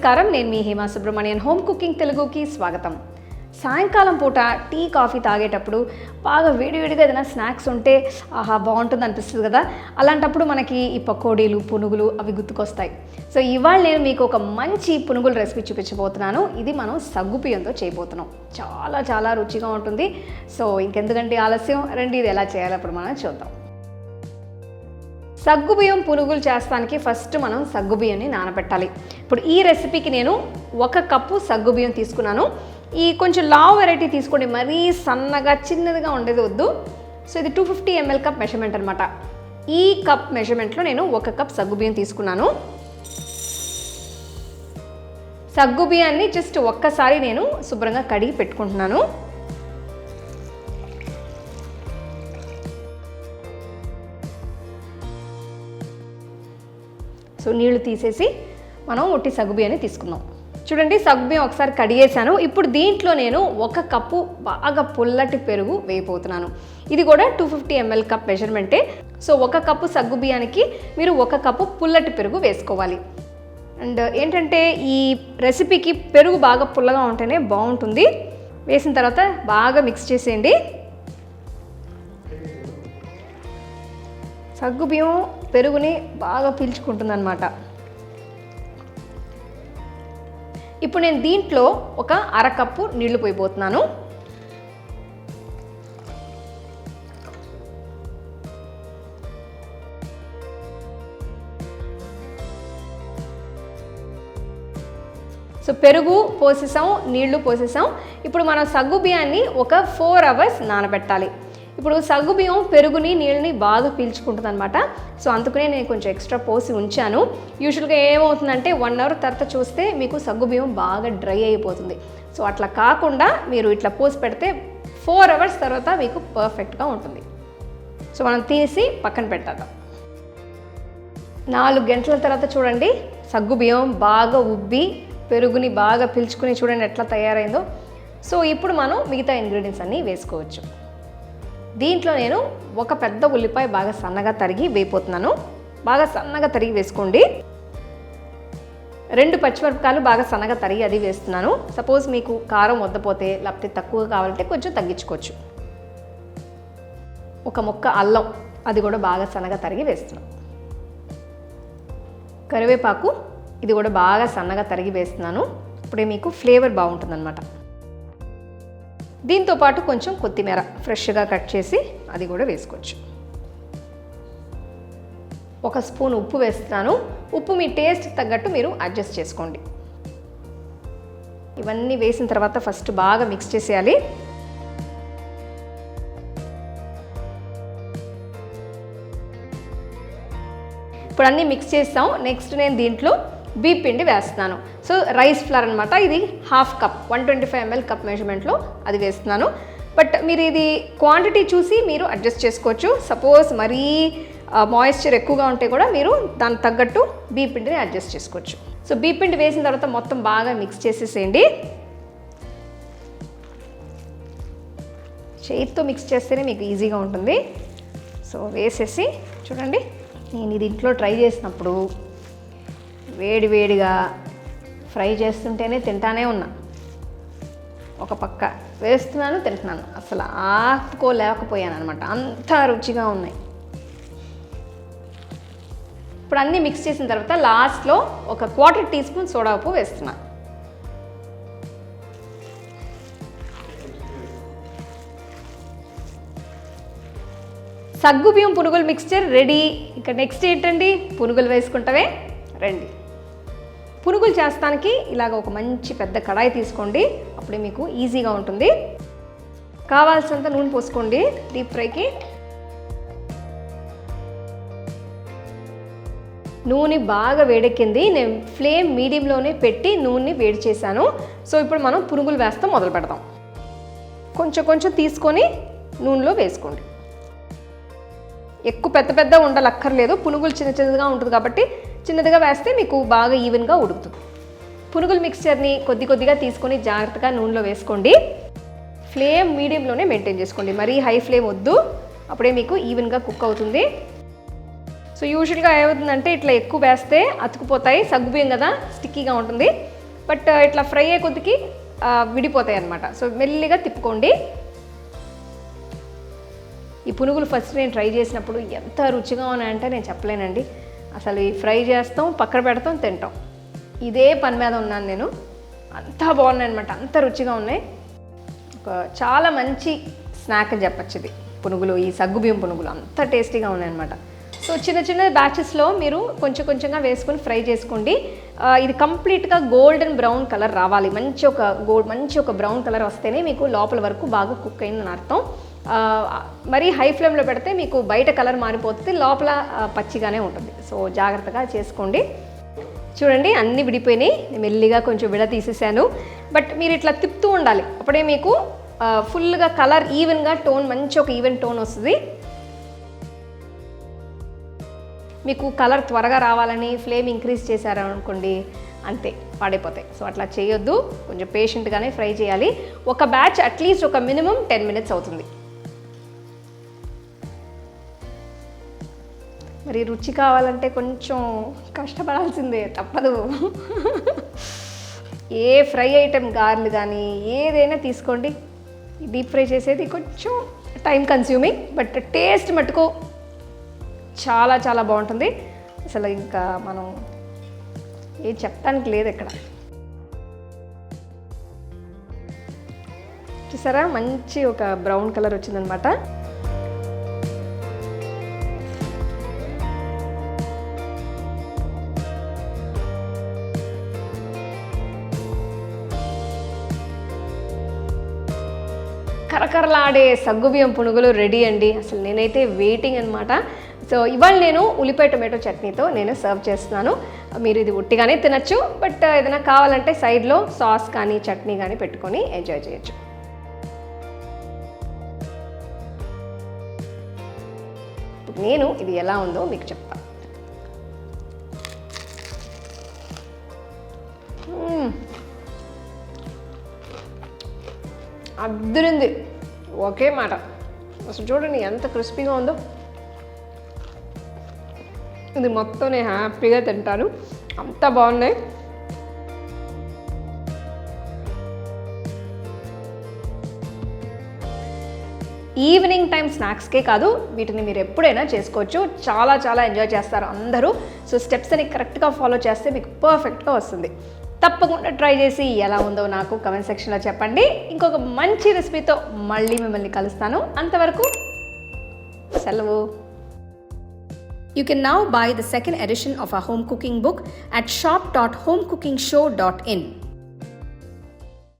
నమస్కారం. నేను మీ హేమా సుబ్రహ్మణ్యన్. హోమ్ కుకింగ్ తెలుగుకి స్వాగతం. సాయంకాలం పూట టీ కాఫీ తాగేటప్పుడు బాగా వేడివేడిగా ఏదైనా స్నాక్స్ ఉంటే ఆహా బాగుంటుంది అనిపిస్తుంది కదా. అలాంటప్పుడు మనకి ఈ పకోడీలు పునుగులు అవి గుర్తుకొస్తాయి. సో ఇవాళ నేను మీకు ఒక మంచి పునుగుల రెసిపీ చూపించబోతున్నాను. ఇది మనం సగ్గుపియంతో చేయబోతున్నాం. చాలా చాలా రుచిగా ఉంటుంది. సో ఇంకెందుకంటే ఆలస్యం? రండి ఇది ఎలా చేయాలి అప్పుడు మనం చూద్దాం. సగ్గుబియ్యం పునుగులు చేస్తానికి ఫస్ట్ మనం సగ్గుబియ్యాన్ని నానబెట్టాలి. ఇప్పుడు ఈ రెసిపీకి నేను ఒక కప్పు సగ్గుబియ్యం తీసుకున్నాను. ఈ కొంచెం లావ్ వెరైటీ తీసుకోండి. మరీ సన్నగా చిన్నదిగా ఉండేది వద్దు. సో ఇది two fifty ML cup measurement అనమాట ఈ కప్ మెషర్మెంట్లో నేను ఒక కప్ సగ్గుబియ్యం తీసుకున్నాను. సగ్గుబియ్యాన్ని జస్ట్ ఒక్కసారి నేను శుభ్రంగా కడిగి పెట్టుకుంటున్నాను. సో నీళ్ళు తీసేసి మనం ఒట్టి సగ్గుబియ్యాన్ని తీసుకుందాం. చూడండి సగ్గుబియ్యం ఒకసారి కడిగేశాను. ఇప్పుడు దీంట్లో నేను ఒక కప్పు బాగా పుల్లటి పెరుగు వేయబోతున్నాను. ఇది కూడా టూ ఫిఫ్టీ ఎంఎల్ కప్ మెజర్మెంటే సో ఒక కప్పు సగ్గుబియ్యానికి మీరు ఒక కప్పు పుల్లటి పెరుగు వేసుకోవాలి. అండ్ ఏంటంటే ఈ రెసిపీకి పెరుగు బాగా పుల్లగా ఉంటేనే బాగుంటుంది. వేసిన తర్వాత బాగా మిక్స్ చేసేయండి. సగ్గుబియ్యం పెరుగుని బాగా పీల్చుకుంటుంది అనమాట ఇప్పుడు నేను దీంట్లో ఒక అరకప్పు నీళ్ళు పోయిపోతున్నాను సో పెరుగు పోసేసాం నీళ్ళు పోసేసాం. ఇప్పుడు మనం సగ్గు బియ్యాన్ని ఒక ఫోర్ అవర్స్ నానబెట్టాలి. ఇప్పుడు సగ్గు బియ్యం పెరుగుని నీళ్ళని బాగా పీల్చుకుంటుంది అనమాట సో అందుకనే నేను కొంచెం ఎక్స్ట్రా పోసి ఉంచాను. యూజువల్గా ఏమవుతుందంటే వన్ అవర్ తర్వాత చూస్తే మీకు సగ్గు బియ్యం బాగా డ్రై అయిపోతుంది. సో అట్లా కాకుండా మీరు ఇట్లా పోసి పెడితే ఫోర్ అవర్స్ తర్వాత మీకు పర్ఫెక్ట్గా ఉంటుంది. సో మనం తీసి పక్కన పెట్టేద్దాం. నాలుగు గంటల తర్వాత చూడండి సగ్గు బియ్యం బాగా ఉబ్బి పెరుగుని బాగా పీల్చుకుని చూడండి ఎట్లా తయారైందో. సో ఇప్పుడు మనం మిగతా ఇంగ్రీడియంట్స్ అన్నీ వేసుకోవచ్చు. దీంట్లో నేను ఒక పెద్ద ఉల్లిపాయ బాగా సన్నగా తరిగి వేయిపోతున్నాను బాగా సన్నగా తరిగి వేసుకోండి. రెండు పచ్చిమిరపకాయలు బాగా సన్నగా తరిగి అది వేస్తున్నాను. సపోజ్ మీకు కారం వద్దపోతే లేకపోతే తక్కువ కావాలంటే కొంచెం తగ్గించుకోవచ్చు. ఒక ముక్క అల్లం అది కూడా బాగా సన్నగా తరిగి వేస్తున్నాం కరివేపాకు ఇది కూడా బాగా సన్నగా తరిగి వేస్తున్నాను. ఇప్పుడే మీకు ఫ్లేవర్ బాగుంటుందన్నమాట. దీంతో పాటు కొంచెం కొత్తిమీర ఫ్రెష్గా కట్ చేసి అది కూడా వేసుకోవచ్చు. ఒక స్పూన్ ఉప్పు వేస్తున్నాను. ఉప్పు మీ టేస్ట్ తగ్గట్టు మీరు అడ్జస్ట్ చేసుకోండి. ఇవన్నీ వేసిన తర్వాత ఫస్ట్ బాగా మిక్స్ చేసేయాలి. ఇప్పుడు అన్నీ మిక్స్ చేస్తాం. నెక్స్ట్ నేను దీంట్లో బీప్ పిండి వేస్తున్నాను. సో రైస్ ఫ్లవర్ అనమాట ఇది half cup one twenty five ML cup మెజర్మెంట్లో అది వేస్తున్నాను. బట్ మీరు ఇది క్వాంటిటీ చూసి మీరు అడ్జస్ట్ చేసుకోవచ్చు. సపోజ్ మరీ మాయిశ్చర్ ఎక్కువగా ఉంటే కూడా మీరు దానికి తగ్గట్టు బీప్ పిండిని అడ్జస్ట్ చేసుకోవచ్చు. సో బీపిండి పిండి వేసిన తర్వాత మొత్తం బాగా మిక్స్ చేసేసేయండి. చేతితో మిక్స్ చేస్తేనే మీకు ఈజీగా ఉంటుంది. సో వేసేసి చూడండి. నేను ఇది ఇంట్లో ట్రై చేసినప్పుడు వేడి వేడిగా ఫ్రై చేస్తుంటేనే తింటానే ఉన్నా. ఒక పక్క వేస్తున్నాను తింటున్నాను. అసలు ఆపుకోలేకపోయాను అనమాట అంత రుచిగా ఉన్నాయి. ఇప్పుడు అన్నీ మిక్స్ చేసిన తర్వాత లాస్ట్లో ఒక క్వార్టర్ టీ స్పూన్ సోడా ఉప్పు వేస్తున్నా. సగ్గు బియ్యం పునుగులు మిక్స్చర్ రెడీ ఇక నెక్స్ట్ ఏంటండి? పునుగులు వేసుకుంటావే? రండి. పునుగులు చేస్తానికి ఇలాగ ఒక మంచి పెద్ద కడాయి తీసుకోండి. అప్పుడే మీకు ఈజీగా ఉంటుంది. కావాల్సినంత నూనె పోసుకోండి. డీప్ ఫ్రైకి నూనె బాగా వేడెక్కింది. నేను ఫ్లేమ్ మీడియంలోనే పెట్టి నూనెని వేడి చేశాను. సో ఇప్పుడు మనం పునుగులు వేస్తాం మొదలు పెడదాం కొంచెం కొంచెం తీసుకొని నూనెలో వేసుకోండి. ఎక్కువ పెద్ద పెద్ద ఉండలక్కర్లేదు. పునుగులు చిన్న చిన్నగా ఉంటుంది కాబట్టి చిన్నదిగా వేస్తే మీకు బాగా ఈవెన్గా ఉడుకుతుంది. పునుగుల మిక్స్చర్ని కొద్ది కొద్దిగా తీసుకొని జాగ్రత్తగా నూనెలో వేసుకోండి. ఫ్లేమ్ మీడియంలోనే మెయింటైన్ చేసుకోండి. మరీ హై ఫ్లేమ్ వద్దు. అప్పుడే మీకు ఈవెన్గా కుక్ అవుతుంది. సో యూజువల్గా ఏమవుతుందంటే ఇట్లా ఎక్కువ వేస్తే అతుకుపోతాయి. సగ్గుబియ్యం కదా స్టిక్కీగా ఉంటుంది. బట్ uh, ఇట్లా ఫ్రై అయ్యే కొద్దికి uh, విడిపోతాయి అన్నమాట. సో మెల్లిగా తిప్పుకోండి. ఈ పునుగులు ఫస్ట్ నేను ట్రై చేసినప్పుడు ఎంత రుచిగా ఉన్నాయంటే నేను చెప్పలేనండి. అసలు ఈ ఫ్రై చేస్తాం పక్కన పెడతాం తింటాం. ఇదే పని మీద ఉన్నాను నేను. అంతా బాగున్నాయి అనమాట అంత రుచిగా ఉన్నాయి. ఒక చాలా మంచి స్నాక్ అని చెప్పచ్చు ఇది. పునుగులు ఈ సగ్గుబియ్యం పునుగులు అంత టేస్టీగా ఉన్నాయన్నమాట. సో చిన్న చిన్న బ్యాచెస్లో మీరు కొంచెం కొంచెంగా వేసుకొని ఫ్రై చేసుకోండి. ఇది కంప్లీట్గా గోల్డెన్ బ్రౌన్ కలర్ రావాలి. మంచి ఒక గోల్డ్ మంచి ఒక బ్రౌన్ కలర్ వస్తేనే మీకు లోపల వరకు బాగా కుక్ అయిందని అర్థం. మరీ హై ఫ్లేమ్లో పెడితే మీకు బయట కలర్ మారిపోతుంది లోపల పచ్చిగానే ఉంటుంది. సో జాగ్రత్తగా చేసుకోండి. చూడండి అన్నీ విడిపోయినాయి. మెల్లిగా కొంచెం విడ తీసేసాను. బట్ మీరు ఇట్లా తిప్పుతూ ఉండాలి. అప్పుడే మీకు ఫుల్గా కలర్ ఈవెన్గా టోన్ మంచి ఒక ఈవెన్ టోన్ వస్తుంది. మీకు కలర్ త్వరగా రావాలని ఫ్లేమ్ ఇంక్రీజ్ చేశారు అనుకోండి అంతే పాడైపోతాయి. సో అట్లా చేయొద్దు. కొంచెం పేషెంట్గానే ఫ్రై చేయాలి. ఒక బ్యాచ్ అట్లీస్ట్ ఒక మినిమం టెన్ మినిట్స్ అవుతుంది. మరి రుచి కావాలంటే కొంచెం కష్టపడాల్సిందే తప్పదు. ఏ ఫ్రై ఐటెం గార్లు కానీ ఏదైనా తీసుకోండి. డీప్ ఫ్రై చేసేది కొంచెం టైం కన్స్యూమింగ్ బట్ టేస్ట్ మటుకు చాలా చాలా బాగుంటుంది. అసలు ఇంకా మనం ఏం చెప్పడానికి లేదు ఇక్కడ. చూసారా? మంచి ఒక బ్రౌన్ కలర్ వచ్చిందనమాట. కరకరలాడే సగ్గుబియ్యం పునుగులు రెడీ అండి. అసలు నేనైతే వెయిటింగ్ అనమాట సో ఇవాళ నేను ఉల్లిపాయ టొమాటో చట్నీతో నేను సర్వ్ చేస్తున్నాను. మీరు ఇది ఉట్టిగానే తినచ్చు బట్ uh, ఏదైనా కావాలంటే సైడ్లో సాస్ కానీ చట్నీ కానీ పెట్టుకొని ఎంజాయ్ చేయొచ్చు. నేను ఇది ఎలా ఉందో మీకు చెప్తాను hmm. అద్దరింది. ఒకే మాట. అసలు చూడండి ఎంత క్రిస్పీగా ఉందో. ఇది మొత్తం నేను హ్యాపీగా తింటాను. అంత బాగున్నాయి. ఈవినింగ్ టైం స్నాక్స్కే కాదు వీటిని మీరు ఎప్పుడైనా చేసుకోవచ్చు. చాలా చాలా ఎంజాయ్ చేస్తారు అందరూ. సో స్టెప్స్ అని కరెక్ట్గా ఫాలో చేస్తే మీకు పర్ఫెక్ట్గా వస్తుంది. తప్పకుండా ట్రై చేసి ఎలా ఉందో నాకు కమెంట్ సెక్షన్లో చెప్పండి ఇంకొక మంచి రెసిపీతో మళ్ళీ మిమ్మల్ని కలుస్తాను అంతవరకు సెలవు You can now buy the second edition of our home cooking book at shop.homecookingshow.in.